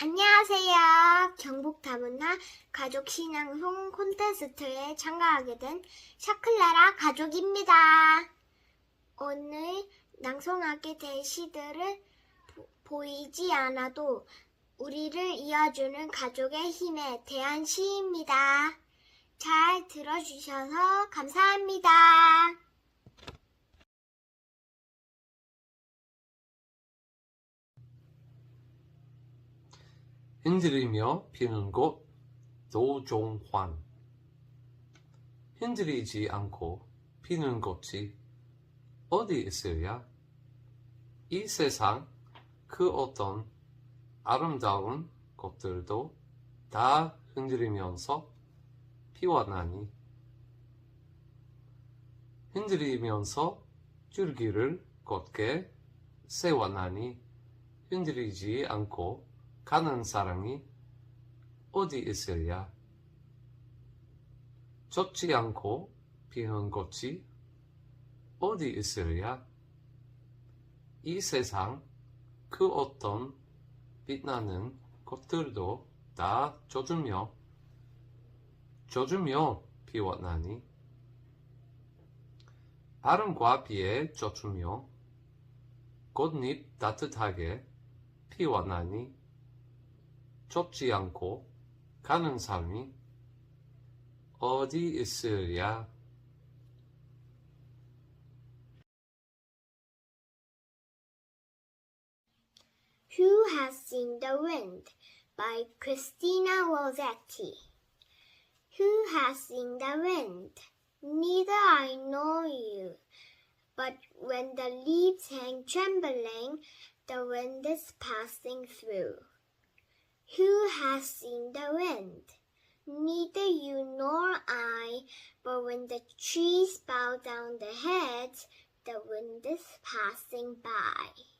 안녕하세요. 경북 다문화 가족 신앙송 콘테스트에 참가하게 된 샤클라라 가족입니다. 오늘 낭송하게 될 시들을 보- 보이지 않아도 우리를 이어주는 가족의 힘에 대한 시입니다. 잘 들어주셔서 감사합니다. 흔들리며 피는 곳 노종환. 흔들리지 않고 피는 곳이 어디 있어야 이 세상 그 어떤 아름다운 것들도 다 흔들리면서 피어나니. 흔들리면서 줄기를 곧게 세워나니. 흔들리지 않고 가는 사람이 어디 있어야 젖지 않고 피는 꽃이 어디 있어야 이 세상 그 어떤 빛나는 것들도 다 젖으며 젖으며 피어나니 바람과 비에 젖으며 꽃잎 따뜻하게 피어나니 좁지 않고 가는 삶이 어디 있으랴? Who Has Seen the Wind by Christina Rossetti. Who has seen the wind? Neither I nor you. But when the leaves hang trembling, the wind is passing through. Who has seen the wind? Neither you nor I, but when the trees bow down their heads, the wind is passing by.